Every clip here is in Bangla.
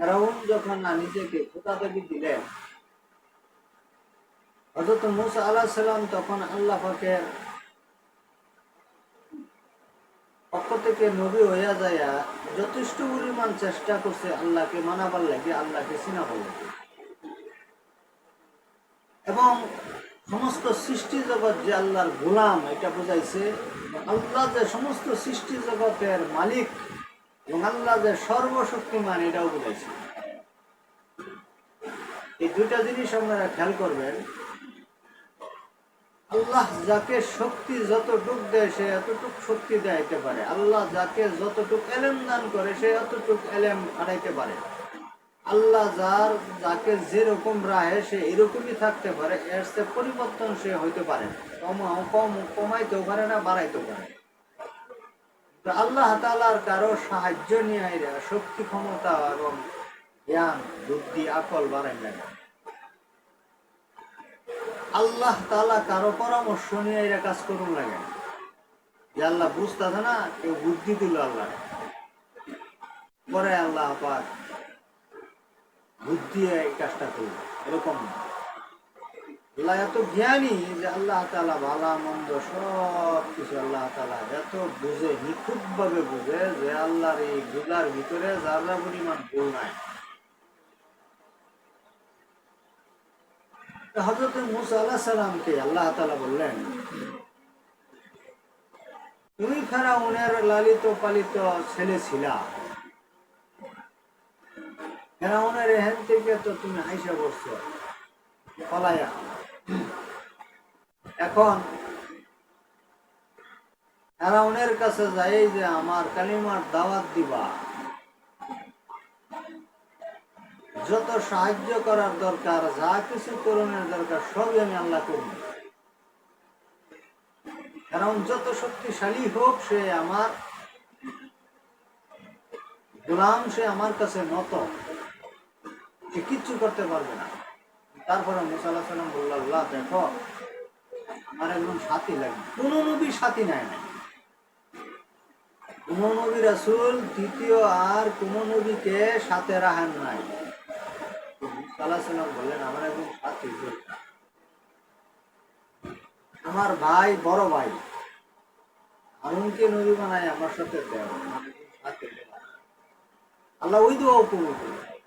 ফেরাউন যখন নিজেকে দিলেন হজরত মুসা আলাহ সাল্লাম তখন আল্লাহ পক্ষ থেকে নবী হইয়া যথেষ্ট পরিমাণ চেষ্টা করছে আল্লাহকে মানাবার লাগে, আল্লাহকে চিনাবার লাগে। এবং সমস্ত সৃষ্টি জগৎ যে আল্লাহর গোলাম, এটা বোঝাইছে আল্লাহ যে সমস্ত সৃষ্টি জগতের মালিক আল্লাহ যে সর্বশক্তিমান এটাও বোঝাইছে এই দুইটা জিনিস আপনারা খেয়াল করবেন। আল্লাহ যাকে শক্তি যতটুক দেয়, সে এতটুক শক্তি দেখাইতে পারে। আল্লাহ যাকে যতটুক এলেম দান করে, সে এতটুক এলেম হারাইতে পারে। আল্লাহ যার, যাকে যেরকম রাহে, সে এরকমই থাকতে পারে। এর সে পরিবর্তন সে হইতে পারে না। কমাও, কম, কমাইতেও পারে না, বাড়াইতেও পারে। আল্লাহ তালার কারও সাহায্য নিয়ে শক্তি, ক্ষমতা এবং জ্ঞান, বুদ্ধি, আকল বাড়াই লাগে আল্লাহ তালা কারও পরামর্শ নিয়ে এরা কাজ করুন লাগে না। যে আল্লাহ বুঝতেছে না, কেউ বুদ্ধি দিল আল্লাহ। পরে আল্লাহ পাক বুদ্ধি এই কাজটা করল এরকম না। এত জ্ঞানী যে আল্লাহ তালা ভালা, মন্দ সব কিছু আল্লাহ তালা এত বুঝে নিখুঁত ভাবে বুঝে যে আল্লাহর এই বুঝার ভিতরে যারা পরিমাণ ভুল নাই। হজরত মুসা আল্লাহ সালামকে আল্লাহ তালা বললেন, তুমি ফেরাউনের লালিত পালিত ছেলে ছিলা। ফেরাউনের এহেন থেকে তো তুমি আইসা বসছো পলায়া এখন ফেরাউনের কাছে যাই যে আমার কালিমার দাওয়াত দিবা। যত সাহায্য করার দরকার, যা কিছু করণের দরকার, সবই আমি আল্লাহ করব। কারণ যত শক্তিশালী হোক, সে আমার গোলাম, সে আমার কাছে নত। সে কিচ্ছু করতে পারবে না। তারপরে মুসাল্লাহ সাল্লাম বলল, আল্লাহ, দেখো, আমার একজন সাথী লাগবে কোন নবী সাথী নেয় না কোন নবী রাসুল দ্বিতীয় আর কোন নবীকে সাথে রাখেন নাই। সাল্লাহ সাল্লাম বললেন, আমার একজন সাথী আমার ভাই, বড় ভাই। হারুনকে নবী বানায় আমার সাথে সাথী আল্লাহ ওই দোয়াও কবুল করবে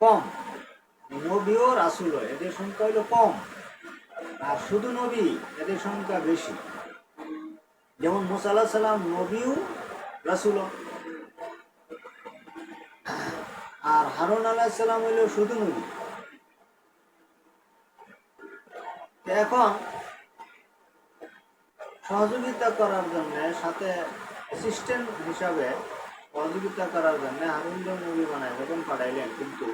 কম। নবী ও রাসুল এদের সংখ্যা হলো কম। আর শুধু নবী, এদের সংখ্যা বেশি। যেমন মুসাল্লাহ সাল্লাম নবীও রাসুল আর হারুন আলাহ সাল্লাম হইল শুধু নবী। এখন সহযোগিতা করার জন্য, সাথে অ্যাসিস্ট্যান্ট হিসাবে সহযোগিতা করার জন্য হারুন নবী বানায় যখন পাঠাইলেন। কিন্তু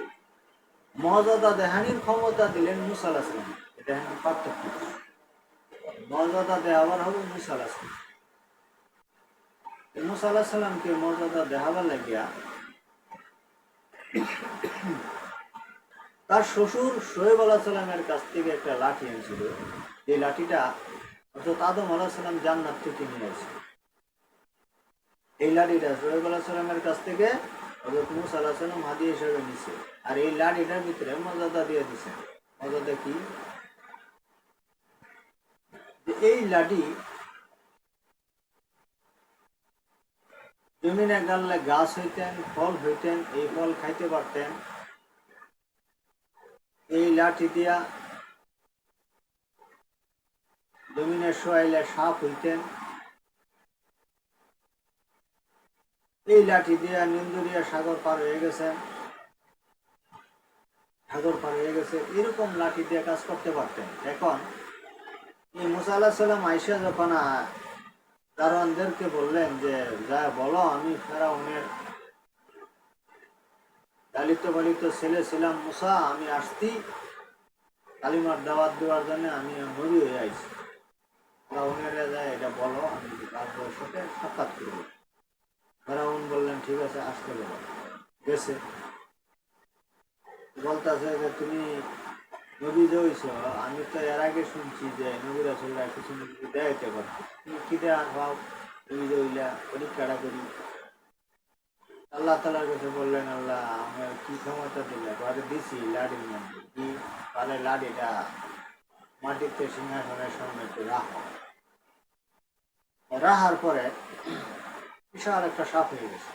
মর্যাদা দেহানির ক্ষমতা দিলেন মুসা আলাহ সাল্লাম এটা হ্যাঁ পার্থক্য। মর্যাদা দেওয়ার হবে মুসা আলাহ সাল্লাম মুসা আলাহ মর্যাদা দেখাবার লাগিয়া তার শ্বশুর শোয়েব আলাহ সাল্লামের কাছ থেকে একটা লাঠি এনেছিল। এই লাঠিটা অর্থাৎ আদম আলাহ সাল্লাম জান্নাত থেকে নিয়ে আসে। এই লাঠিটা শোয়েব আলাহ সাল্লামের কাছ থেকে হজরত মুসা আলাহ সাল্লাম হাদি হিসেবে নিছে আর এই লাঠিটার ভিতরে মর্যাদা দিয়ে দিছে মর্যাদা কি এই লাঠি জমিনে গাললে গাছ হইতেন ফল হইতেন এই ফল খাইতে পারতেন এই লাঠি দিয়া জমিনে শোয়াইলে সাপ হইতেন এই লাঠি দিয়া নিন্দুরিয়া সাগর পার হয়ে গেছে। সাগর পার হয়ে গেছে। এরকম লাঠি দিয়ে কাজ করতে পারতেন। এখন এই মুসা সাল্লাম আইসা যখন দারোয়ানদেরকে বললেন যে, যা বলো, আমি ফেরাউনের লালিত পালিত ছেলে ছিলাম মুসা, আমি আসতি কালিমার দাওয়াত দেওয়ার জন্য আমি নবী হয়ে আইছি। ফেরাউনেরা এটা বলো, আমি তার সাথে সাক্ষাৎ করব? ফেরাউন বললেন, ঠিক আছে, আসতে বলো গেছে। বলতেছে যে, তুমি নবী যে আমি তো এর আগে শুনছি যে নবীরা চললে কিছু না কিছু দেখাইতে পারতো তুমি দেয়া ভাব নবী যে পরীক্ষাটা করি। আল্লাহ তালার কাছে বললেন, আল্লাহ, আমার কি ক্ষমতা দিলে? ঘরে দিছি লাঠির মধ্যে কি তাহলে লাঠিটা মাটিতে সিংহাসনের সামনে রাখো। রাহার পরে বিশাল একটা সাপ হয়ে গেছে।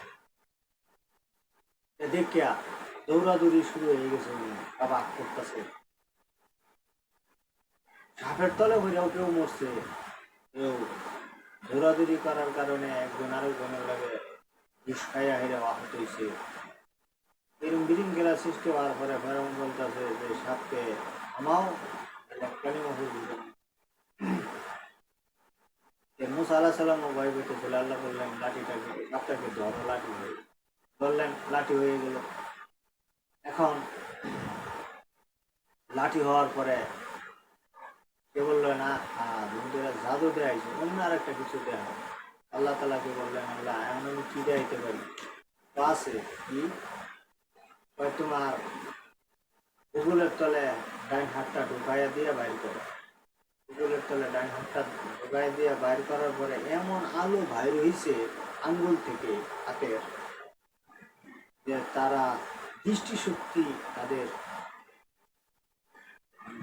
দেখিয়া দৌড়াদৌড়ি শুরু হয়ে গেছে আবার করতেছে। সাপের তলে হইলেও কেউ মরছে। কেউ দৌড়াদৌড়ি করার কারণে একজন আরেকজনের লাগে বিষ খাইয়া হেরে আহত হয়েছে এরকম বিরিং গেলা সৃষ্টি হওয়ার পরে ফেরাউন বলতেছে যে সাপকে আমাও কালিমা হয়ে মুসা আল্লাহ ভয় পেতেছিল আল্লাহ বললেন লাঠিটাকে সাপটাকে ধরো, লাঠি হয়ে লাঠি হয়ে গেল। এখন লাঠি হওয়ার পরে কে বলল, না জাদু দেয় অন্য আর একটা কিছু দেয়া হবে। আল্লাহ তালাকে বললেন আল্লাহ এখন আমি কি পারি? কি? তোমার উগুলের তলে ডাইন হাতটা ঢুকাইয়া দিয়ে বাইর করো। উগুলের তলে ডাইন হাতটা ঢুকাইয়া দিয়ে বাইর করার পরে এমন আলো বাইর হয়েছে আঙ্গুল থেকে হাতের যে তারা দৃষ্টিশক্তি তাদের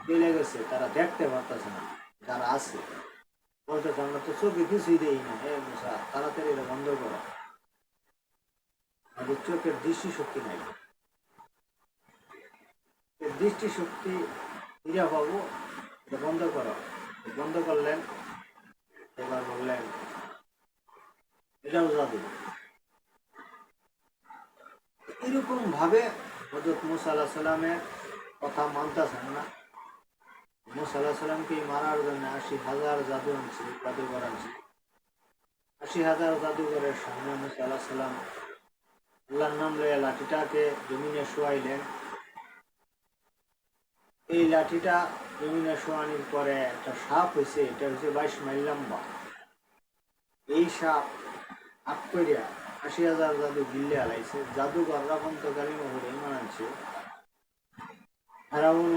চলে গেছে, তারা দেখতে পারতেছে না, যারা আছে। বলতেছে আমরা তো চোখে কিছুই দেই না। হে মুসা, তাড়াতাড়ি এটা বন্ধ করো। আমাদের চোখের দৃষ্টিশক্তি নাই। দৃষ্টিশক্তি ফিরে পাবো এটা বন্ধ করো। বন্ধ করলেন, এবার বললেন, এটাও জাদু। এরকম ভাবে হজরত মুসা আল্লাহ সাল্লামের কথা মানতেছেন না। মুসা আল্লাহ সাল্লামকে মারার জন্য আশি হাজার জাদু আনছি, জাদুঘর আনছি। আশি হাজার জাদুঘরের সামনে মুসা আল্লাহ সাল্লাম আল্লাহর নাম লয়ে লাঠিটাকে জমিনে শোয়াইলেন। এই লাঠিটা জমিনে শোয়ানির পরে একটা সাপ হয়েছে এটা হচ্ছে বাইশ মাইল লম্বা। এই সাপ আট করিয়া আশি হাজার জাদু গিল্লে আলাইছে জাদুঘররা পন্তকালী মহরে ইমান আনছে। হারাউন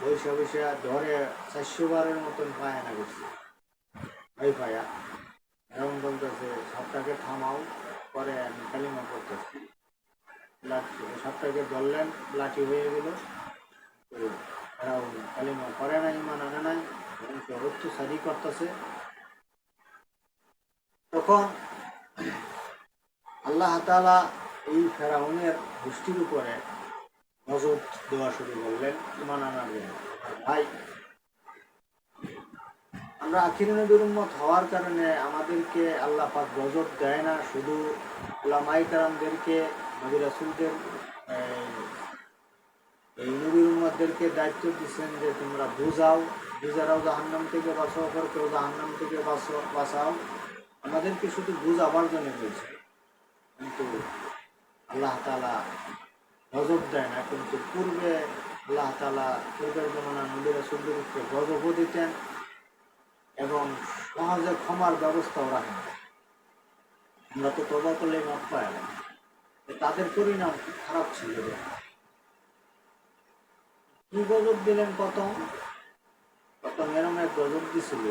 বৈশা বৈশা ধরে চারশো বারের মতন পায়না করছে। ওই পায়া হারাউন বলতেছে, সাপটাকে থামাও, পরে আমি কালিমা করতেছি। সাপটাকে ধরলেন, লাঠি হয়ে গেল। কালিমা করে নাই ইমান আনে নাই অত্যাচারই করতেছে। তখন আল্লাহ তালা এই ফেরাউনের গোষ্ঠীর উপরে নজর দেওয়া শুরু করলেন ইমান আনার ভাই, আমরা আখির নবীর উম্মত হওয়ার কারণে আমাদেরকে আল্লাহ পাক গজব দেয় না, শুধু ওলামাই কারামদেরকে, নবী রাসুলদের এই নবীর উম্মতদেরকে দায়িত্ব দিচ্ছেন যে তোমরা বুঝাও, বুঝারাও জাহান্নাম থেকে বাঁচাও কর কেউ জাহান্নাম থেকে বাঁচাও বাঁচাও। আমাদেরকে শুধু বুঝাবার জন্য বলছে। কিন্তু আল্লাহ তালা গজব দেয় না। কিন্তু পূর্বে আল্লাহ তালা পূর্বের জমানা নদীর সুন্দর উপরে গজবও দিতেন এবং সহজে ক্ষমার ব্যবস্থাও রাখেন। আমরা তো তবা করলে মাপ পাই না। তাদের পরিণাম খারাপ ছিল। কি গজব দিলেন প্রথম। প্রথম এরম এক গজব দিছিল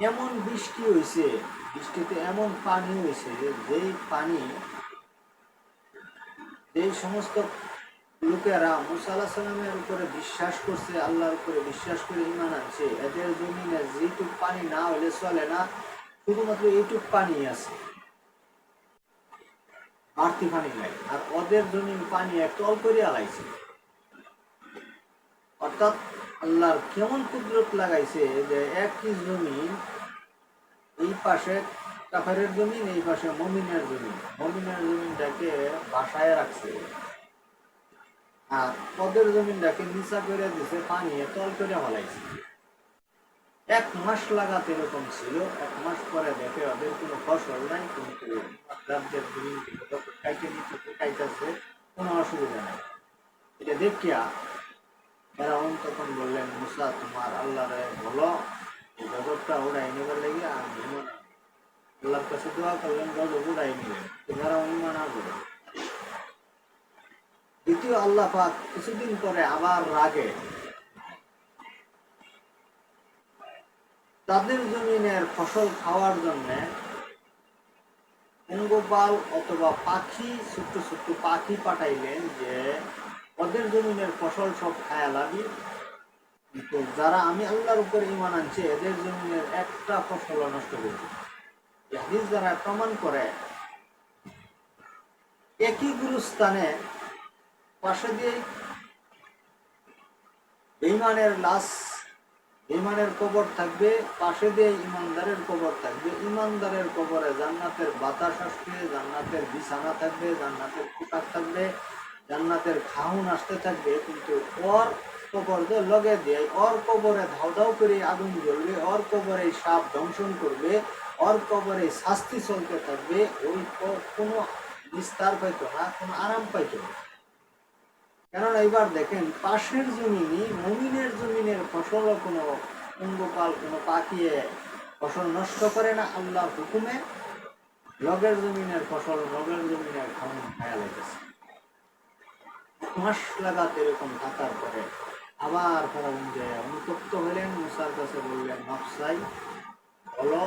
এমন বৃষ্টি হয়েছে বৃষ্টিতে এমন পানি হয়েছে যেই পানি, যেই সমস্ত লোকেরা মুসা আল্লাহ সাল্লামের উপরে বিশ্বাস করছে, আল্লাহর উপরে বিশ্বাস করে ইমান আনছে, এদের জমিনে যেটুক পানি না হলে চলে না, শুধুমাত্র এইটুক পানি আছে। বাড়তি পানি নাই। আর ওদের জমিন পানি একটু অল্প আলাইছে। অর্থাৎ আল্লাহর কেমন কুদরত লাগাইছে যে একই জমিন, এই পাশে কাফারের জমিন, এই পাশে মমিনের জমিন। মমিনের জমিনটাকে বাসায় রাখছে। আর পদের জমিনটাকে নিচা করে দিছে, পানি তল করে হলাইছে এক মাস লাগাতে এরকম ছিল, এক মাস পরে দেখে ওদের কোনো ফসল নাই কিন্তু রাজ্যের খাইতে নিতে খাইতেছে, কোনো অসুবিধা নাই। এটা দেখিয়া ফেরাউন তখন বললেন, মুসা, তোমার আল্লাহরে বলো, এই গজবটা উড়াই নেবার লেগে আনব। আল্লাহর কাছে দোয়া করলেন, গজব উড়াই নিলেন ফেরাউন ইমান আনবে দ্বিতীয় আল্লাহ পাক কিছুদিন পরে আবার রাগে তাদের জমিনের ফসল খাওয়ার জন্য পঙ্গপাল অথবা পাখি, ছোট্ট ছোট্ট পাখি পাঠাইলেন যে, ওদের জমিনের ফসল সব খায়া লাগি কিন্তু যারা আমি আল্লাহর উপর ইমান আনছি, এদের জমিনের একটা ফসল নষ্ট করছি হাদিস যারা প্রমাণ করে, একই গুরুস্থানে পাশে দিয়ে বেইমানের লাশ ইমানের কবর থাকবে, পাশে দিয়ে ইমানদারের কবর থাকবে। ইমানদারের কবরে জান্নাতের বাতাস আসবে, জান্নাতের বিছানা থাকবে, জান্নাতের পোশাক থাকবে, জান্নাতের খাউন আসতে থাকবে। কিন্তু ওর কবর যে লগে দিয়ে, ওর কবরে ধাও ধাও করে আগুন জ্বলবে, ওর কবরে সাপ দংশন করবে, ওর কবরে শাস্তি চলতে থাকবে, ওই কোনো বিস্তার পাইতো না, কোনো আরাম পাইতো না। কেননা এবার দেখেন, পাশের জমিনই মমিনের জমিনের ফসলও কোনো পঙ্গপাল কোনো পাকিয়ে ফসল নষ্ট করে না, আল্লাহর হুকুমে লগের জমিনের ফসল, লগের জমিনের খাওয়ান খায়া লেগেছে মাস লাগাতে এরকম থাকার পরে আবার ফেরাউন যে অনুতপ্ত হলেন, মুসার কাছে বললেন নকশাই বলো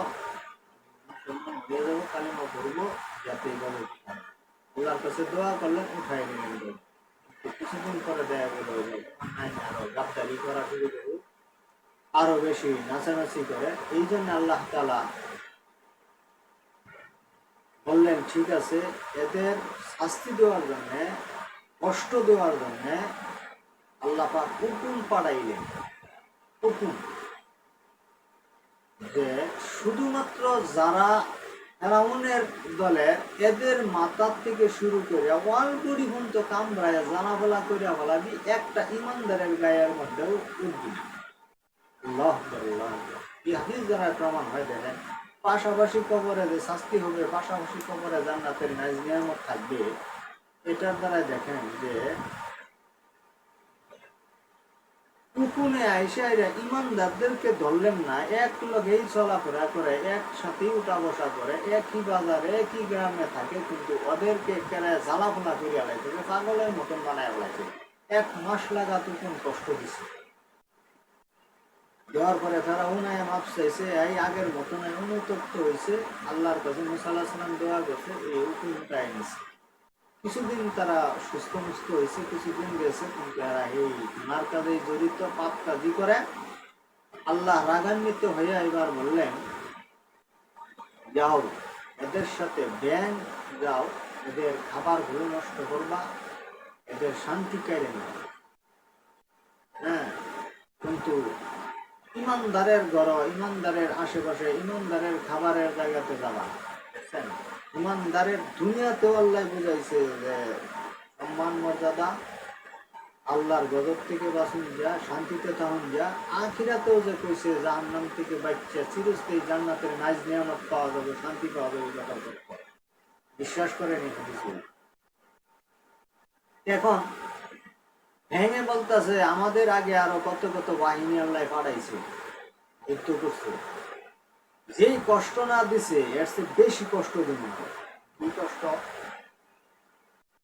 হয়ে যাব, কালিমা করব যাতে এভাবে আল্লাহর কাছে দোয়া করলেন বলে। তো কিছুদিন গেল আরও গাদ্দারি করা শুরু আরও বেশি নাচানাচি করে। এই জন্য আল্লাহ তালা বললেন, ঠিক আছে, এদের শাস্তি দেওয়ার জন্য, কষ্ট দেওয়ার জন্য আল্লাহ পাক হুকুম পাঠাইলেন। হুকুম যে শুধুমাত্র যারা ফেরাউনের দলের এদের মাথার থেকে শুরু করে ওয়াল বডি পর্যন্ত কামড়ায় জানাবেলা করে বলাবি একটা ইমানদারের গায়ের মধ্যেও উঠবি দ্বারা প্রমাণ হয়, দেখেন, পাশাপাশি কবরে যে শাস্তি হবে, পাশাপাশি কবরে জান্নাতের নাইজ নিয়ামত থাকবে, এটার দ্বারা দেখেন যে উকুনে আইসা এরা ইমানদারদেরকে ধরলেন না, এক লগেই চলাফেরা করে একসাথেই উঠা বসা করে, একই বাজারে, একই গ্রামে থাকে, কিন্তু ওদেরকে কেন জ্বালাফোলা করিয়া লাইছে পাগলের মতন বানায় লাইছে। এক মাস লাগা তুকুন কষ্ট দিছে। দেওয়ার পরে তারা উনায় মাপ চাইছে এই আগের মতন অনুতপ্ত হয়েছে আল্লাহর কাছে মুসাল্লাহ সালাম দেওয়া গেছে এই উকুনটা এনেছে কিছুদিন তারা সুস্থ মুস্থ হয়েছে, কিছুদিন গেছে, কিন্তু এরা এই গুনার কাজে জড়িত পাপ কাজই করে আল্লাহ রাগান্বিত হয়ে এবার বললেন, যাও, এদের সাথে ব্যাং যাও, এদের খাবারগুলো নষ্ট করবা, এদের শান্তি কেড়ে নেবে হ্যাঁ কিন্তু ইমানদারের ঘর, ইমানদারের আশেপাশে, ইমানদারের খাবারের জায়গাতে যাবা? ইমানদারের দুনিয়াতেও আল্লাহ বুঝাইছে যে সম্মান, মর্যাদা, আল্লাহর গজব থেকে বাঁচুন যা, শান্তিতে তখন যা। আখিরাতেও যে কইছে, জাহান্নাম থেকে বাচ্চা চিরস্থায়ী জান্নাতের নাইজ নিয়ামত পাওয়া যাবে, শান্তি পাওয়া যাবে, ব্যাপার করে। বিশ্বাস করেন এই এখন ভেঙে বলতেছে, আমাদের আগে আরও কত কত বাহিনী আল্লাহ পাঠাইছে যুদ্ধ করছে যেই কষ্ট না দিছে, এর চেয়ে বেশি কষ্ট দিব কি কষ্ট?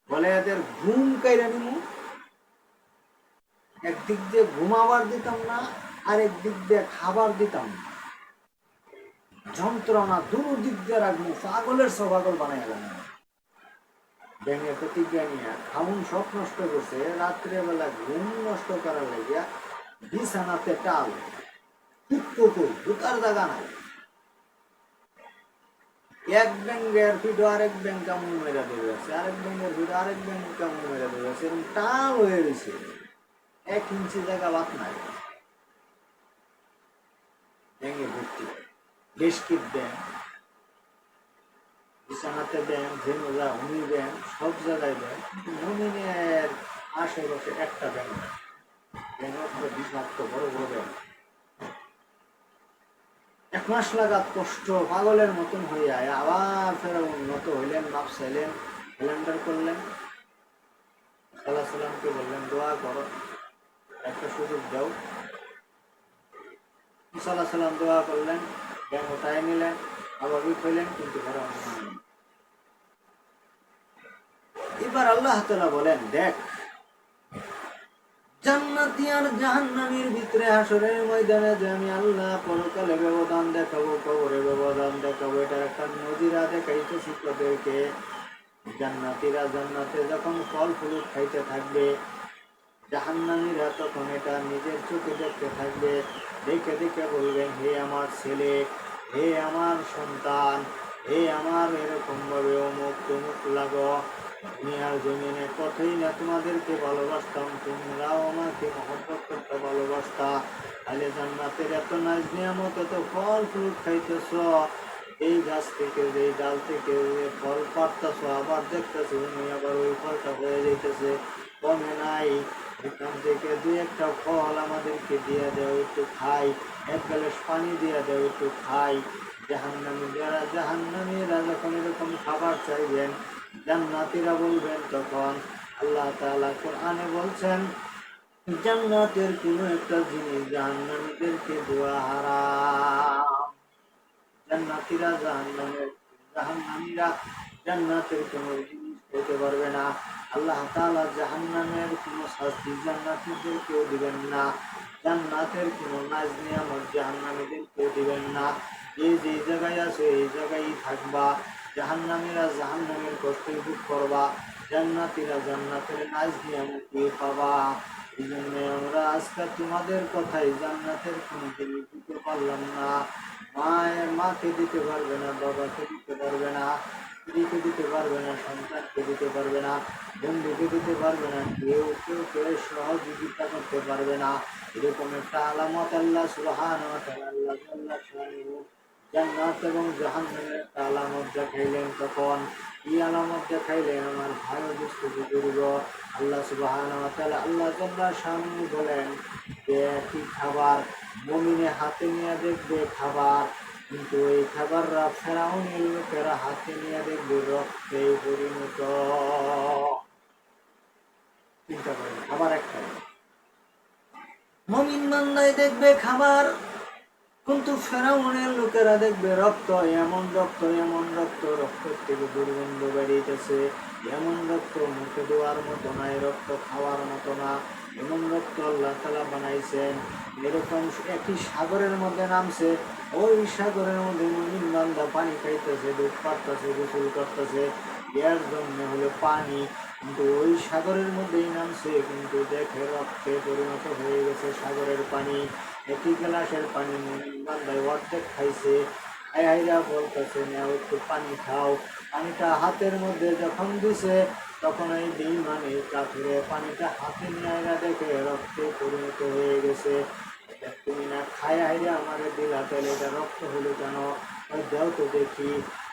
বলে এদের ঘুম কাইরা নিমু। একদিক দিয়ে ঘুমাবার দিতাম না আর একদিক দিয়ে খাবার দিতাম। না যন্ত্রণা দুনো দিক দিয়ে রাখব, পাগলের সব পাগল বানাই গেলাম ব্যাঙে প্রতিজ্ঞা নিয়ে খাউন সব নষ্ট করছে রাত্রে বেলা ঘুম নষ্ট করার লাগিয়া বিছানাতে টাল। পুকুর দুটার জায়গা নাই। এক ব্যাঙ্গের ভিডিও আরেক ব্যাংক কামড় মেরা দেবে? আরেক ব্যাঙ্গের ভিডিও আরেক ব্যাংক কামড় মেরা দেবে? আছে এরকম টাল হয়ে গেছে। এক ইঞ্চি জায়গা বাদ নাই। ব্যাঙ্গে ভর্তি বেশ কিট ব্যাংক? বিছানাতে ব্যাংক ঝেনুজা হুমি ব্যাংক, সব জায়গায় ব্যাংক। মমিনের আশেপাশে একটা ব্যাংক ব্যাংক বিষাক্ত, বড় বড় ব্যাংক। মাস লাগাত কষ্ট পাগলের মতন হইয়া আবার ফের উন্নত হইলেন মাপ চাইলেন ক্যালেন্ডার করলেন। সাল্লাহ সাল্লামকে বললেন, দোয়া করো, একটা সুযোগ দাও। সাল্লাহ সাল্লাম দোয়া করলেন ব্যাংক ওটাই নিলেন স্বাভাবিক হইলেন, কিন্তু না। এবার আল্লাহ তালা বলেন, দেখ জান্নাতি আর জাহান্নামীর ভিতরে হাসরের ময়দানে যে আমি আল্লাহ পরকালে ব্যবধান দেখাবো, কবরে ব্যবধান দেখাবো এটা একটা নজিরা দেখাইতেছি তোদেরকে জান্নাতিরা জান্নাতে যখন ফল ফুলুক খাইতে থাকবে, জাহান্নামীরা তখন এটা নিজের চোখে দেখতে থাকবে। দেখে দেখে বলবেন, হে আমার ছেলে, হে আমার সন্তান, হে আমার এরকম ভাবে অমুক তমুক লাগো। দুনিয়ার জমিনে কতই না তোমাদেরকে ভালোবাসতাম। তোমরাও আমাকে মহব্বত করতে ভালোবাসতা। তাহলে জান্নাতের এত নাজ নিয়ামত, এত ফল ফ্রুট খাইতেছ। এই গাছ থেকে, এই ডাল থেকে ফল পারতেছ আবার দেখতেছো তুমি আবার ওই ফলটা হয়ে যাইতেছে। কমে নাই। এখান থেকে দু একটা ফল আমাদেরকে দিয়ে দেও, একটু খাই। এক গ্লাস পানি দিয়ে দেও, একটু খাই। জাহান্নামী যারা জাহান্নামীরা যখন এরকম খাবার চাইবেন জান্নাতিরা বলবেন তখন আল্লাহ তাআলা কোরআনে বলছেন, জান্নাতের কোনো একটা জিনিস জাহান্নামীদেরকে দেওয়া হারাম। জান্নাতিরা জাহান্নামের, জাহান্নামীরা জান্নাতের কোনো জিনিস খেতে পারবে না। আল্লাহ তালা জাহান্নামের কোনো শাস্তি জান্নাতীদেরকেও দিবেন না। জান্নাতের কোনো নাজ নিয়ামত জাহান্নামীদেরকেও দিবেন না। যে যে জায়গায় আছে, এই জায়গায় থাকবা। জাহান্নামীরা জাহান্নামের কষ্টই ভোগ করবা, জান্নাতীরা জান্নাতের নাজ নিয়ামত দিয়ে পাবা। এই জন্য আমরা আজকে তোমাদের কথাই জান্নাতের কোনো জিনিস দিতে পারলাম না। মায়ের মাকে দিতে পারবে না, বাবাকে দিতে পারবে না, স্ত্রীকে দিতে পারবে না, সন্তানকে দিতে পারবে না, বন্ধুকে দিতে পারবে না, কেউ কেউ কেউ সহযোগিতা করতে পারবে না। এরকম একটা আলামত আল্লাহ তাআলা আল্লাহ জাল্লা শানুহু জান্নাত এবং জাহান্নামের একটা আলামত দেখাইলেন তখন কি আলামত দেখাইলেন আমার ভাই দুষ্ট বুজুর্গ আল্লাহ সুবহান আল্লাহ জাল্লা শানুহু বলেন, যে একই খাবার মমিনে হাতে নিয়ে দেখবে খাবার, কিন্তু এই খাবাররা ফেরাউনের লোকেরা হাতে নিয়ে দেখবে রক্তে পরিণত। চিন্তা করেন খাবার একটা। মমিন বান্দায় দেখবে খাবার কিন্তু ফেরাউনের লোকেরা দেখবে রক্ত, এমন রক্ত এমন রক্ত, রক্তের থেকে দুর্গন্ধ বেরিয়েছে। এমন রক্ত মুখে দেওয়ার মতো না এই রক্ত খাওয়ার মতো না। এমন রক্ত আল্লাহ তালা বানাইছেন। এরকম একই সাগরের মধ্যে নামছে। ওই সাগরের মধ্যে মুমিন পানি খাইতেছে, দুধ পাড়তেছে, গোসল করতেছে। এর জন্য হলো পানি। কিন্তু ওই সাগরের মধ্যেই নামছে, কিন্তু দেখে রক্তে পরিণত হয়ে গেছে সাগরের পানি। একই গ্লাসের পানি মুমিন বান্দায় অর্ধেক খাইছে আইরা বলতেছে নাও একটু পানি খাও পানিটা হাতের মধ্যে যখন দিছে তখন এই বেইমান এই কাফিরে পানিটা হাতে নিয়ে আইরা দেখে রক্তে পরিণত হয়ে গেছে তুমি না খায় আইরা আমারে দিলা তাহলে এটা রক্ত হলো কেন ওই দাও তো দেখি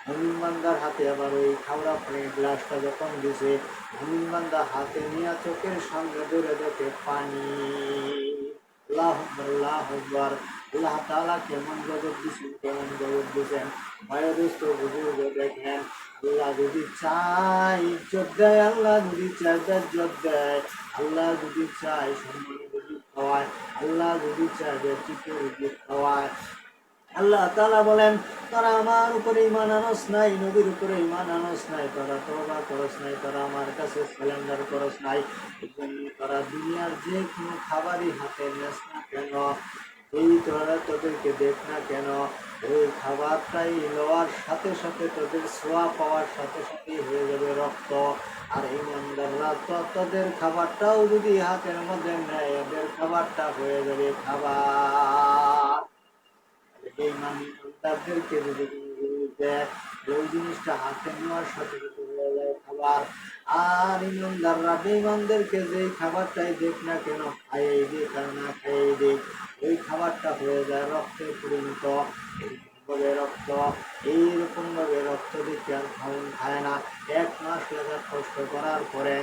মুমিন বান্দার হাতে আবার ওই খাওয়া পানির গ্লাসটা যখন দিছে বান্দা হাতে নিয়ে চোখের সামনে ধরে দেখে পানি আল্লাহ আল্লাহ আকবার। আল্লাহ তাআলা কেমন জগৎ দিচ্ছেন কেমন জগৎ দিছেন। বয়োদুস্থ বুজুর্গ দেখেন। আল্লাহ যদি চায় ইজ্জত দেয়, আল্লাহ যদি চাই ইজ্জত দেয়, আল্লাহ যদি চাই সম্মান যদি খাওয়ায়, আল্লাহ যদি চাই ব্যক্তিকে খাওয়ায়। আল্লাহ তাআলা বলেন, তারা আমার উপরে ইমান আনস নাই, নবীর উপরে ইমান আনস নাই, তারা তবা করস নাই, তারা আমার কাছে সিলিন্ডার করস নাই। তারা দুনিয়ার যে কোনো খাবারই হাতে নেস না কেন? এই তোরা তোদেরকে দেখ না কেন? এই খাবারটাই লওয়ার সাথে সাথে তোদের সোয়া পাওয়ার সাথে সাথেই হয়ে যাবে রক্ত। আর ইমানদাররা তো তোদের খাবারটাও যদি হাতের মধ্যে নেয়, এদের খাবারটা হয়ে যাবে খাবার। মানে হয়ে আর ইমানদাররা খাবারটাই দেখ না কেন খাইয়ে দিক না খাইয়ে দিক ওই খাবারটা হয়ে যায় রক্তে পরিণত ভাবে রক্ত এইরকম ভাবে রক্ত দেখে আর খাওয়ান খায় না এক মাস লাগা কষ্ট করার পরে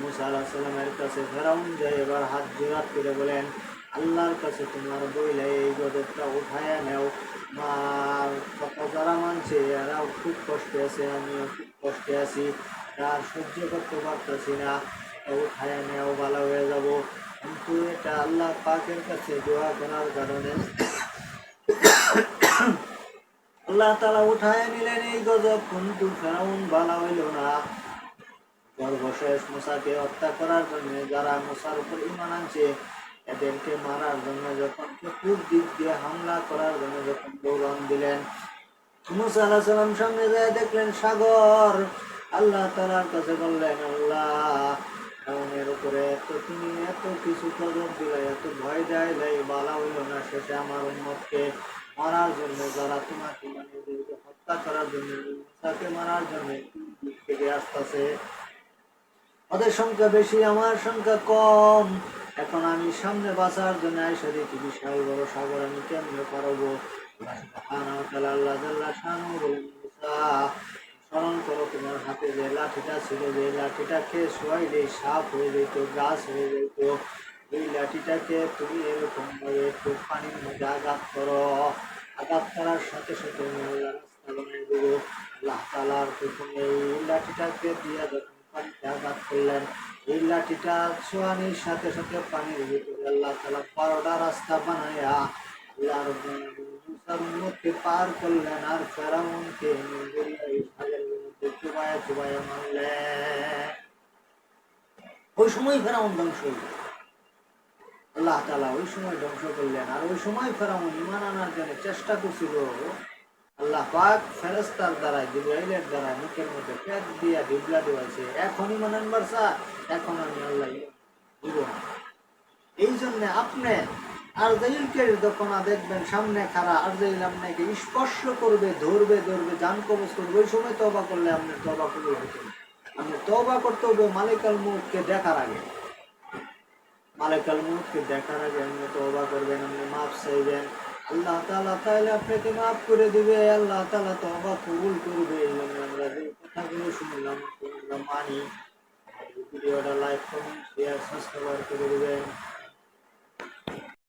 মুসা আলাহ সাল্লামের কাছে ফেরাউন যায় এবার হাত জোরাত করে বলেন আল্লাহর কাছে তোমার বইলে এই গজবটা উঠায় নেও। মা যারা মানছে, এরাও খুব কষ্টে আছে, আমিও খুব কষ্টে আছি। আর সহ্য করতে পারতেছি না উঠায় নেও ভালো হয়ে যাব। কিন্তু এটা আল্লাহ পাকের কাছে দোয়া করার কারণে। আল্লাহ তালা উঠায় নিলেন এই গজব। কিন্তু ফেরাউন ভালো হইল না। সর্বশেষ মুসাকে হত্যা করার জন্য যারা মুসার উপর ইমান আনছে এদেরকে মারার জন্য যখন চতুর দিক দিয়ে হামলা করার জন্য যখন দৌড়ান দিলেন, মুসা আল্লাহ সাল্লাম সামনে যায় দেখলেন সাগর। আল্লাহ তালার কাছে বললেন, আল্লাহ মানে হত্যা করার জন্য আসতেছে। ওদের সংখ্যা বেশি, আমার সংখ্যা কম। এখন আমি সামনে বাঁচার জন্য এসে দেখি বিশাল বড় সাগর আমি কেমনে পারব। আল্লাহ স্মরণ করো তোমার হাতে যে লাঠিটা ছিল, যে লাঠিটাকে শোয়াইলে সাপ হয়ে যেত, গাছ হয়ে যেত। ওই লাঠিটাকে তুমি এরকম ভাবে একটু পানির মধ্যে আঘাত করো। আঘাত করার সাথে সাথে আল্লাহ রাস্তা বানিয়ে দেবো। আল্লাহ তালার প্রথমে এই লাঠিটাকে দিয়ে যখন পানিতে আঘাত করলেন এই লাঠিটা ছোয়ানির সাথে সাথে পানির ভিতরে আল্লাহ তালা বারোটা রাস্তা বানায়া আল্লাহ চুবায়া ওই সময় ধ্বংস ওই সময় ধ্বংস করলেন আর ওই সময় ফেরাউন ইমান আনার জন্য চেষ্টা করছিল। আল্লাহ পাক ফেরেস্তার দ্বারা, জিব্রাইলের দ্বারা মুখের মধ্যে পেট দিয়া ডিবলা দেওয়াছে এখন ইমান আনবার চা এখন আমি আল্লাহ দিব এই আপনি যখন দেখবেন, সামনে খাড়া আরজাইল আপনাকে স্পর্শ করবে, ধরবে ধরবে জান কবজ করবে, ওই সময় তবা করলে আপনি তবা করবে আপনি তবা করতে হবে মালিকাল মুখকে দেখার আগে। মালিকাল মুখকে দেখার আগে আপনি তবা করবেন, আপনি মাপ চাইবেন। আল্লাহ তালা তাহলে আপনাকে মাফ করে দেবে, আল্লাহ তালা তবা কবুল করবে এই জন্য আমরা যে কথাগুলো শুনলাম আমরা মানি, ভিডিওটা লাইক করুন শেয়ার সাবস্ক্রাইব করে দিবেন।